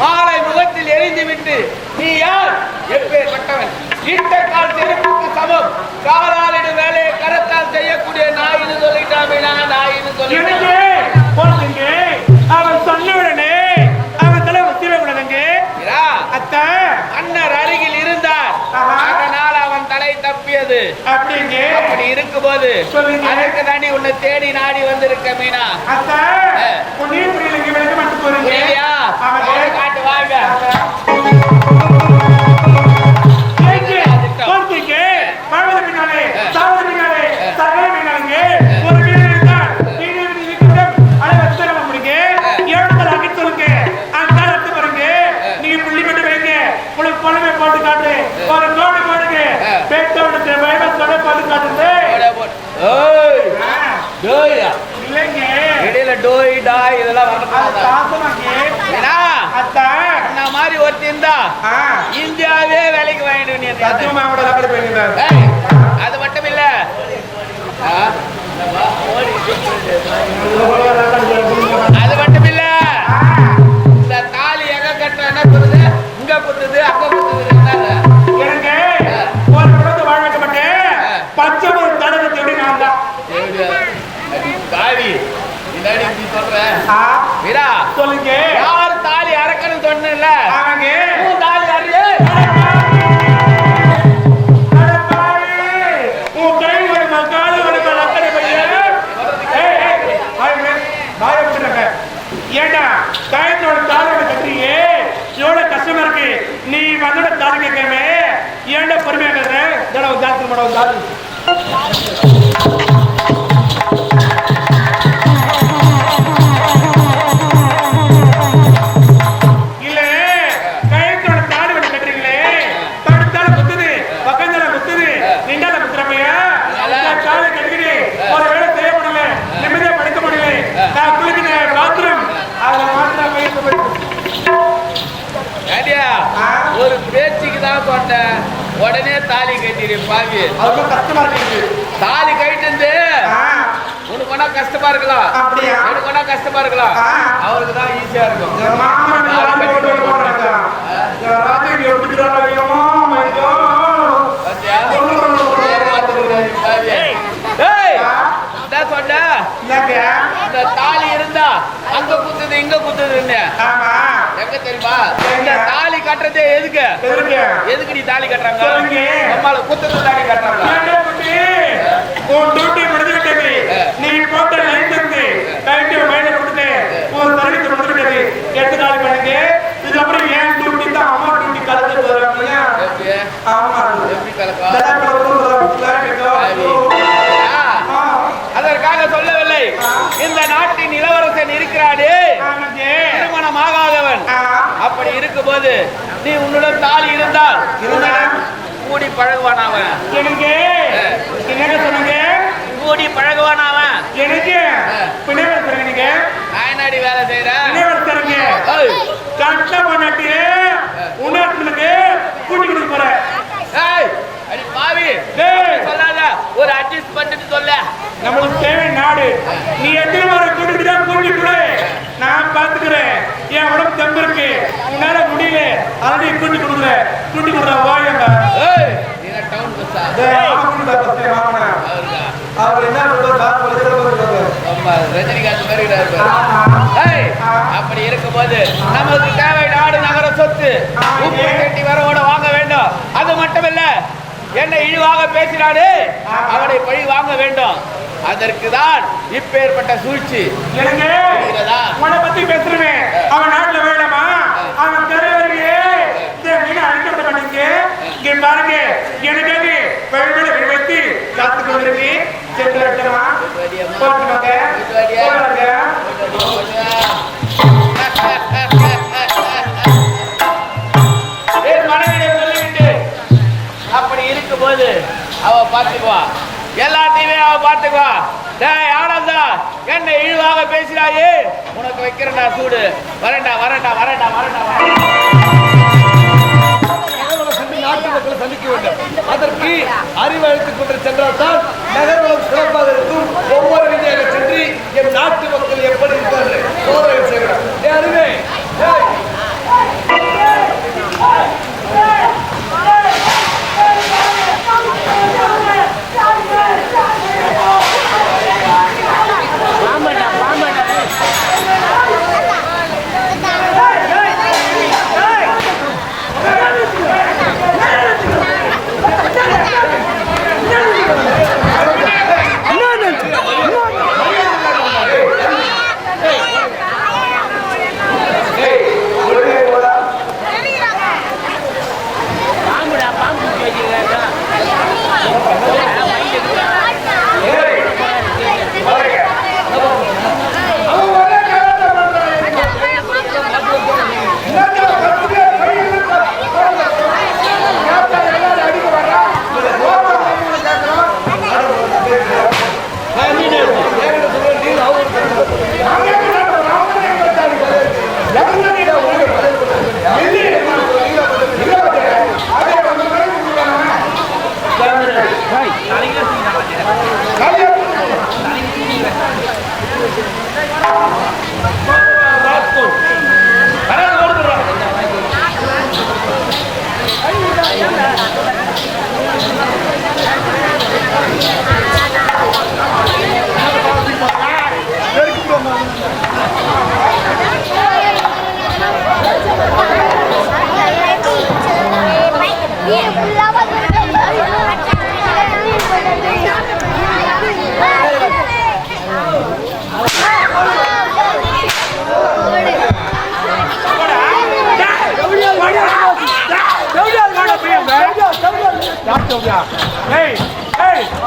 மாலை முகத்தில் எரிந்துவிட்டு நீ யார்? எப்பேற்பட்டவன். ஈட்டக்கால் செருப்புக்கு சமம். காலாலிடும் வேலையை கரத்தால் செய்யக்கூடிய நாயின்னு சொல்லிட்டாமே நான் நாயின்னு சொல்லிட்டேன். அப்படிங்க அப்படி இருக்கும்போது அதற்கு தாண்டி உன்னை தேடி நாடி வந்திருக்க மீனா? புண்ணிய புரியலைங்க மட்டும் காட்டுவாங்க டோய் டாய் இதெல்லாம் என்ன மாதிரி ஒருத்தி இருந்தா இந்தியாவே வேலைக்கு வாங்கிட்டு அது மட்டும் இல்ல. அது மட்டும் இல்ல. இந்த தாலி எங்க கட்டுறது இங்க குத்துது அங்க குத்துது. வீரா சொல்லுங்க. யார் தாலி அறக்கணும் சொன்னல ஒரு பேச்சுக்கு தான் சொன்னேன் உடனே தாலி கட்டிடு பாவி. கஷ்டமா இருக்கு தாலி கட்டிருந்து உனக்கு வேணா கஷ்டமா இருக்கலாம். வேணா கஷ்டமா இருக்கலாம். ஆ. அவருக்கு தான் ஈஸியா இருக்கும். சொன்ன என்னங்க? இந்த தாலி இருந்தா அங்க குத்துது இங்க குத்துதுன்னு ஆமா. எங்க தெரியுமா? இந்த தாலி கட்டுறதே எதுக்கு எதுக்கு? நீ தாலி கட்டுறாங்க. நம்மால குத்துறது தாலி கட்டுறாங்க ஏண்டா குட்டி? உன் duty முடிஞ்சு விட்டது. நீ போட்ட license, கைட்டு மேல கொடுத்து, உன் service முடிஞ்சு விட்டது. எட்டு நாள் பண்ணுங்க. இதுக்கப்புறம் என் duty தான் அம்மா duty கலந்து? எப்படி? ஆமா. எப்படி கலக்கம்? இளவரசன் இருக்கிறானே. திருமணம் ஆகாதவன் அப்படி இருக்கும்போது நீ உன்னிடம் தாலி இருந்தால் கூடி பழகுவான் அவன். எனக்கு? என்னங்க சொன்னீங்க? கூடி பழகுவான் அவன். எனக்கு? சொல்லுங்க நீங்க? நாயனாடி வேலை செய்யற. சொல்லுங்க ஏய், கட்ட பண்ணாட்டி உணர்த்துனுக்கு கூட்டி கொடுக்க போறேன். பாவி. சொல்லாத. ஒரு அட்ஜஸ்ட் பண்ணிட்டு சொல்ல. நம்மளுக்கு தேவை நாடு. நீ எத்தனை முறை கூட்டிட்டு தான் கூட்டி கொடு நான் பாத்துக்கிறேன். என் உடம்பு தெம்பு இருக்கு. உன்னால முடியல. அதையும் கூட்டி கொடுக்குற. கூட்டி நீ என்ன? டவுன் பஸ்ஸா அவர் என்ன ரஜினிகாந்த் மாதிரி அப்படி இருக்கும்போது நமக்கு தேவை நாடு நகர சொத்து உப்பு கட்டி வரவோட வாங்க வேண்டும். அது மட்டுமில்ல என்ன இழிவாக பேசினாடு அவனை பழி வாங்க வேண்டும். அதற்கு தான் இப்பேற்பட்ட சூழ்ச்சி? உன்னை பத்தி பேசுறேன் அவன் நாட்டுல வேண்டாமா அவன் மீன் அழைக்கப்பட மாட்டேங்க இங்க பாருங்க எனக்கு வெள்வெளி வெட்டி காத்து கொண்டிருக்கு சென்று விட்டமா போட்டுக்கோங்க. அவ பார்த்துக்குவா. எல்லாத்தையுமே அவ பார்த்துக்குவா. டேய் ஆனந்தா என்ன இழிவாக பேசினாயே? உனக்கு வைக்கிறேன்டா சூடு. வரேன்டா வரேன்டா வரேன்டா வரேன்டா நாட்டு மக்களை சந்திக்க வேண்டும். அதற்கு அறிவு அழைத்துக் கொண்டு சென்றால்தான் நகர்வளம் சிறப்பாக இருக்கும். ஒவ்வொரு வீதியாக சென்று என் நாட்டு மக்கள் எப்படி இருப்பார்கள்? சோதனை செய்கிறோம் அறிவே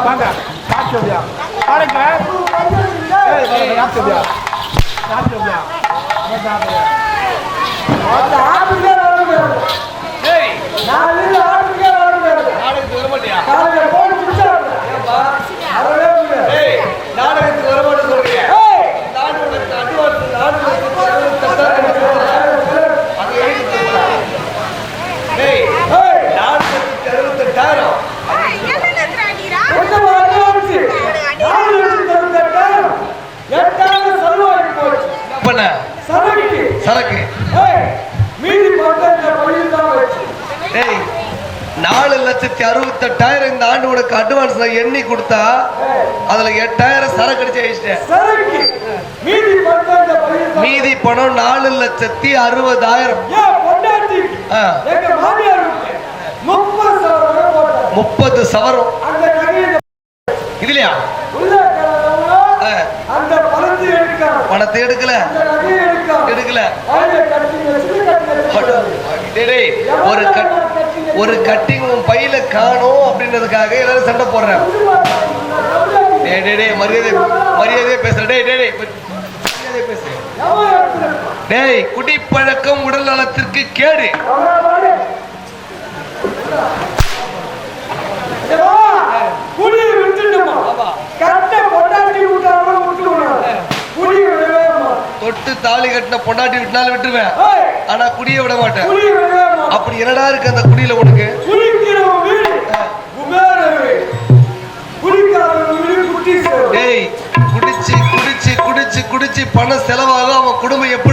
வாங்க. காட்டுவியா பாருங்க. காட்டுவியா காட்டுவியா ஏய். நான் லட்சத்தி அறுபதாயிரம். முப்பது சவரம். இதுலயா? பணத்தை எடுக்கல. எடுக்கல. ஒரு ஒரு கட்டிங் பையில காணும் அப்படின்றதுக்காக எல்லாரும் சண்டை போடுறேன் மரியாதை மரியாதையே பேசுறேன். டே டே மரியாதையே பேசுறேன். டேய் குடிப்பழக்கம் உடல் நலத்திற்கு கேடு. தாலி கட்டின பொண்டாட்டி விட்டுனாலும் விட்டுருவேன். ஆனா குடிய விட மாட்டேன். அப்படி என்னடா அந்த குடியில உனக்கு? குடிச்சு குடிச்சு குடிச்சு குடிச்சு பணம் செலவாகும் அவன் குடும்பம் எப்படி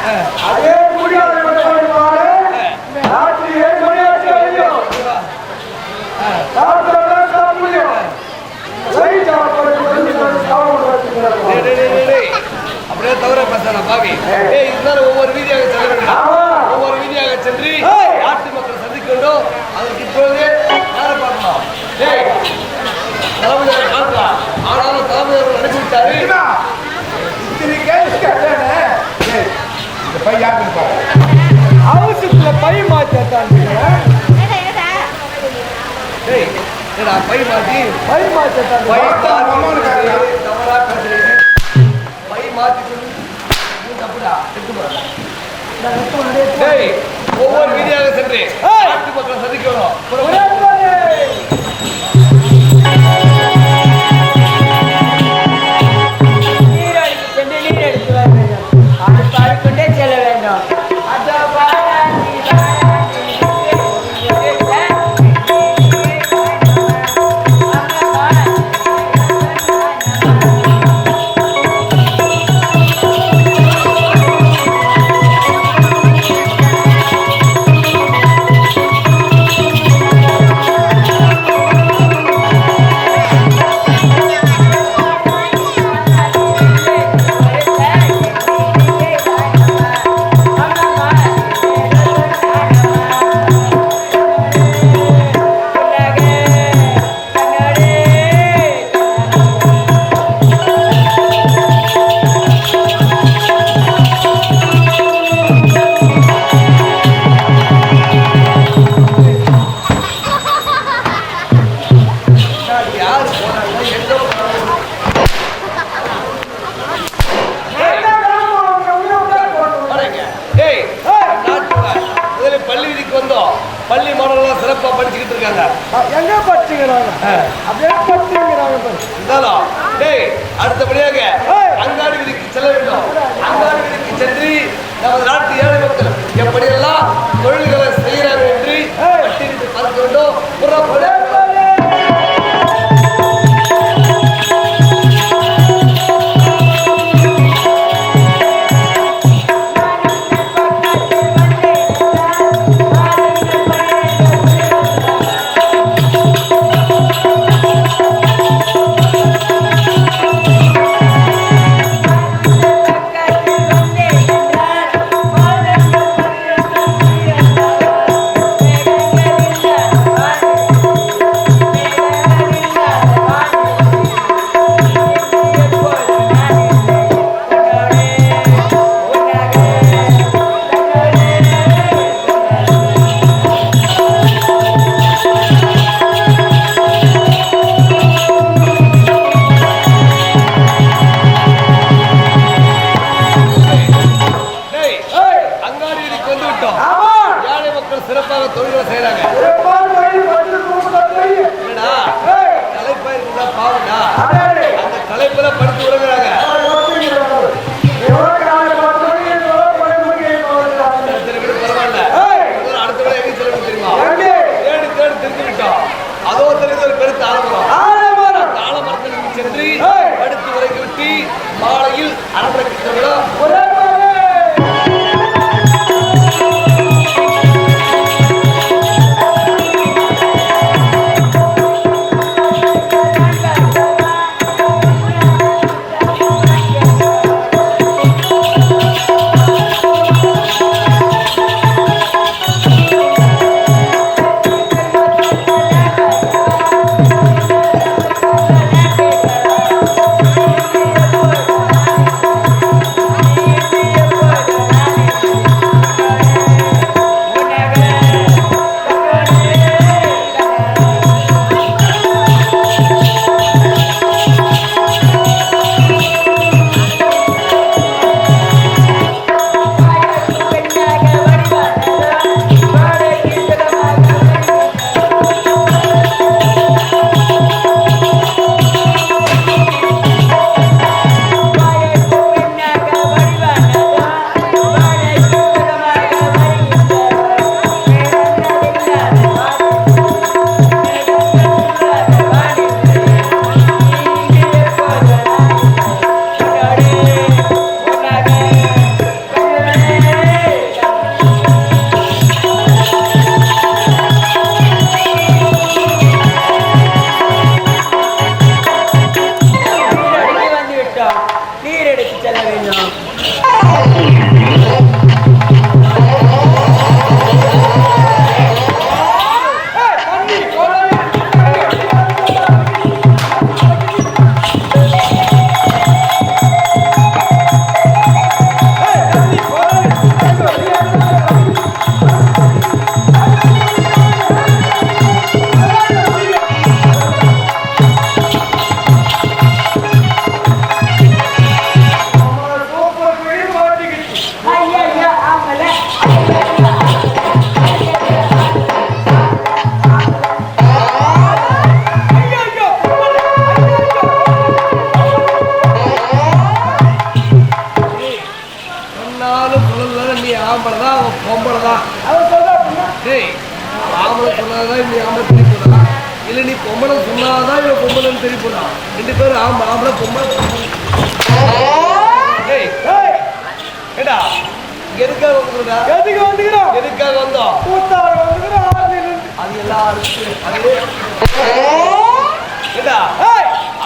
அதே அப்படியே தவிர பேசலாம் பாவி. இருந்தாலும் ஒவ்வொரு வீதியாக செல்ல வேண்டும் ஒவ்வொரு வீதியாக சென்று நாட்டு மக்கள் சந்திக்க வேண்டும் அதற்கு இப்பொழுது நேரம் பார்க்கலாம். தலைமையாளர் பார்க்கலாம். ஆனாலும் தலைமையாளர் அனுப்பிவிட்டாரு. பை யார் கொடுப்பாரு அவசரத்துல பை மாத்தான் பை மாத்தி? பை மாத்தான் பை பை மாத்தி ஒவ்வொரு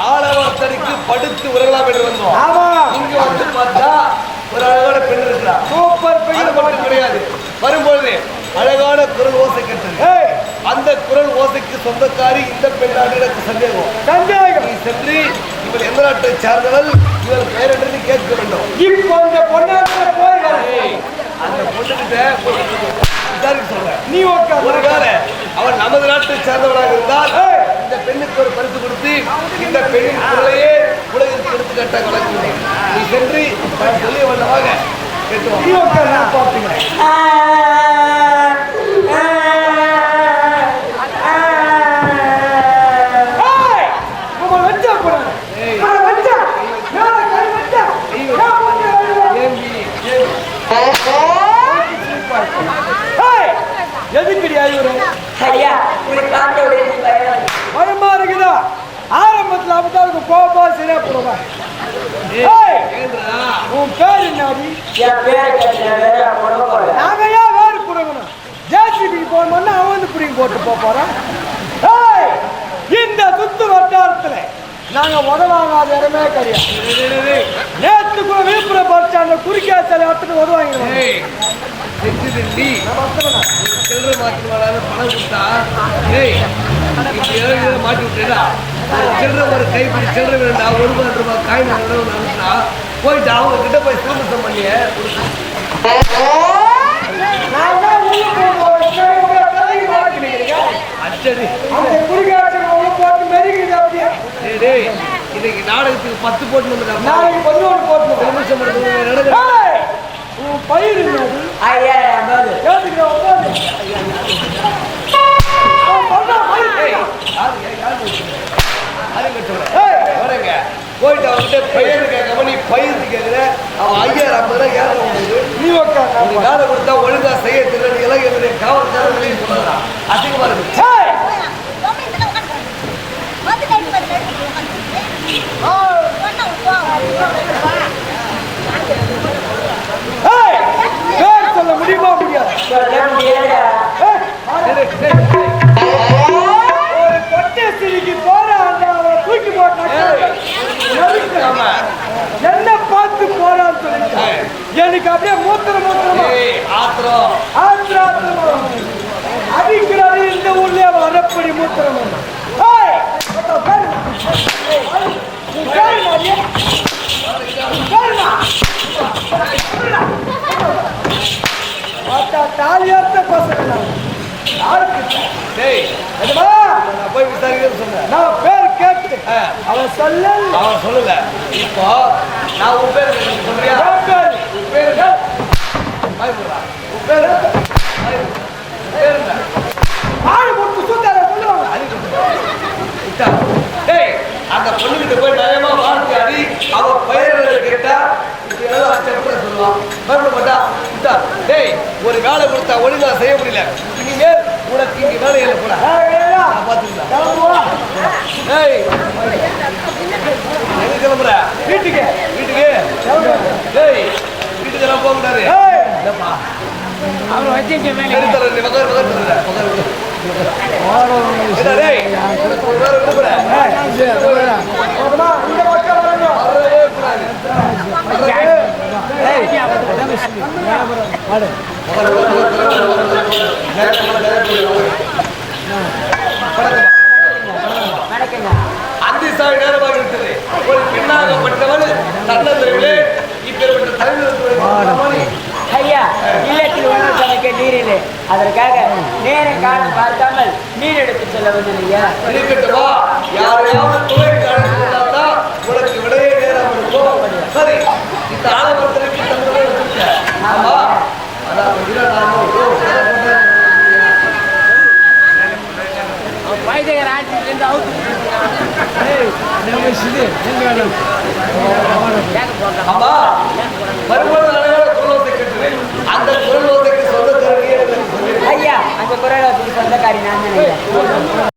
ஏய், ஆளவத்தடிக்கு படுத்து உறங்கலாம் என்று வந்தோம். ஆமா. இங்க வந்து பார்த்தா ஒரு அழகான பெண் இருக்கிறா. சூப்பர் பெண். மட்டும் கிடையாது. வரும்பொழுது அழகான குரல் ஓசை கேட்டது. அந்த குரல் ஓசைக்கு சொந்தக்காரி இந்த பெண்ணாடு எனக்கு சந்தேகம். சந்தேகம். நீ சென்று இவள் எந்த நாட்டை சார்ந்தவள் இவள் பெயர் என்று கேட்க வேண்டும். இப்போ இந்த பொண்ணாத்துல போய் அந்த பொண்ணுகிட்ட சொல்றேன் நீ உட்கார். அவள் நமது நாட்டை சேர்ந்தவளாக இருந்தால். இந்த பெண்ணுக்கு ஒரு பரிசு கொடுத்து இந்த பெண்ணின் குரலையே உலகிற்கு எடுத்துக்காட்டாக வழங்குகிறேன். நீ சென்று நான் சொல்லிய வண்ணமாக கேட்டு நீ உட்கார் நான் பார்த்துக்கிறேன் ஏய், உங்களை வச்சா போறாங்க. ஏய். உங்களை வச்சா. மேல கை வச்சா. நான் வந்து வருவேன். ஏம்பி ஏம்பி ஏய், எதுக்குடி அழுவுற? ஐயா உங்களை பார்த்த உடனே பயம் பயமா இருக்குதா ஆரம்பத்துல அப்படிதான் இருக்கும் கோபா சரியா ஏன்றா உன் பேர் என்னடி? நாங்க ஏன் வேறு புடுங்கணும் ஜேசிபிக்கு போனோம்னா அவன் வந்து புடிங்கி போட்டு போக போறான். ஏய், இந்த சுத்து வட்டாரத்துல நாங்க உதவாங்காத இடமே கிடையாது. நேத்து கூட விழுப்புரம் பஸ் ஸ்டாண்ட்ல குறுக்கியா சில இடத்துக்கு உதவாங்க மாட்டி விட்டேடா சில்லறை ஒரு கைப்பிடி சில்லறை வேண்டா ஒரு ரூபாய் ரெண்டு ரூபாய் காயின் நினைச்சா போயிட்டு அவங்க கிட்ட போய் சிரமசம் பண்ணிய. நான் அச்சடி. டேய் இன்னைக்கு நாடகத்துக்கு பத்து போட்டு வந்துடா நாளைக்கு பதினொன்று போட்டு சிரமசம் பயிர் ஐயா அதுங்க போயிட்டு அவர்கிட்ட பெயர் கேட்காம நீ பயிர் கேட்குற. அவன் ஐயாயிரம் ஐம்பது ரூபாய் ஏற நீ ஒரு வேலை கொடுத்தா ஒழுங்கா செய்ய தெரியல எல்லாம் என்னுடைய காவல்காரன் வெளியே சொல்லாதான் அதிகமாக இருக்கு. முடியுமா முடியாது? இருக்கு. அப்படியே மூத்திர மூத்திரமா? ஆத்திரம். ஆத்திர ஆத்திரமா அடிக்கிறாரு இந்த ஊர்லயே வரப்படி மூத்திரமா. தாலியாத்த பசங்க போய் விசாரிக்கிறது சொன்னேன். நான் பேர் கேட்டு அவன் சொல்ல அவன் சொல்லல. இப்போ நான் உன் பேர் சொல்றியா? ஆளு போட்டு சுத்தார. டேய் அந்த பொண்ணுகிட்ட போய் நயமா வாழ்க்கை அடி. அவ பயிர்களை கேட்டா ஒரு வேலை கொடுத்தா ஒழுங்கா செய்ய முடியல. இனிமேல் உனக்கு இங்க வேலை இல்லை கூட ஏய், ஏய், நான் பாத்துக்கலாம் வீட்டுக்கு. வீட்டுக்கு? வீட்டுக்கு போக கூடாது உனக்கு ஒரு வேலை அந்தி சாய் நேரமாக இருக்குது ஒரு பெண்ணாகப்பட்டவள் தன்னந்தரவிலே இப்பேற்பட்ட தலைவர் ஐயா இல்லத்தில் உணவு சமைக்க நீர் இல்லை. அதற்காக நேரம் காலம் பார்க்காமல் நீர் எடுத்து செல்ல வந்தேன் ஐயா. உனக்கு விடையே நேரம் இருக்கும் சரி இந்த ஆலமரத்திற்கு ஆமா. கொஞ்சம் நானும் ஓ, அதை அந்த குரல் ஓசைக்கு சொந்தக்காரங்க எனக்கு ஐயா அந்த குரலை சொந்தக்காரி நான் நினைக்கிறேன்